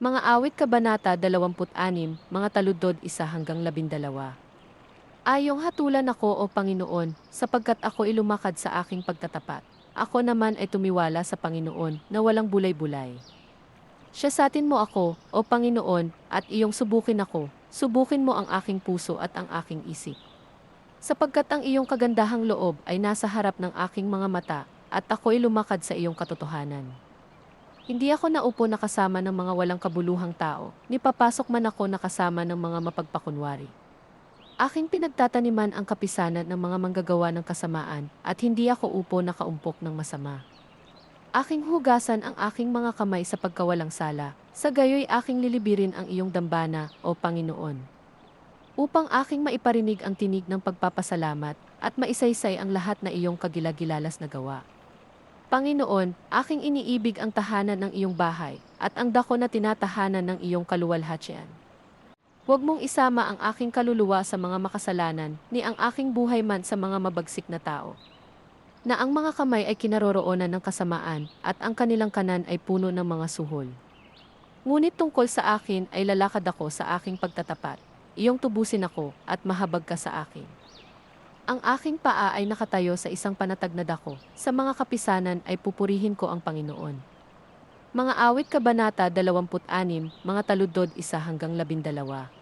Mga awit kabanata 26, mga taludod 1 hanggang 12. Ayong hatulan ako o Panginoon, sapagkat ako ilumakad sa aking pagtatapat. Ako naman ay tumiwala sa Panginoon na walang bulay-bulay. Siya satin mo ako, o Panginoon, at iyong subukin ako, subukin mo ang aking puso at ang aking isip. Sapagkat ang iyong kagandahang loob ay nasa harap ng aking mga mata, at ako'y lumakad sa iyong katotohanan. Hindi ako naupo nakasama ng mga walang kabuluhang tao, ni papasok man ako nakasama ng mga mapagpakunwari. Aking pinagtataniman ang kapisanan ng mga manggagawa ng kasamaan, at hindi ako upo nakaumpok ng masama. Aking hugasan ang aking mga kamay sa pagkawalang sala, sa gayoy aking lilibirin ang iyong dambana, o Panginoon. Upang aking maiparinig ang tinig ng pagpapasalamat, at maisaysay ang lahat na iyong kagilagilalas na gawa. Panginoon, aking iniibig ang tahanan ng iyong bahay, at ang dako na tinatahanan ng iyong kaluwalhatian. Huwag mong isama ang aking kaluluwa sa mga makasalanan, ni ang aking buhay man sa mga mabagsik na tao. Na ang mga kamay ay kinaroroonan ng kasamaan, at ang kanilang kanan ay puno ng mga suhol. Ngunit tungkol sa akin ay lalakad ako sa aking pagtatapat, iyong tubusin ako, at mahabag ka sa akin. Ang aking paa ay nakatayo sa isang panatag na dako. Sa mga kapisanan ay pupurihin ko ang Panginoon. Mga awit kabanata 26, mga taludod 1 hanggang 12.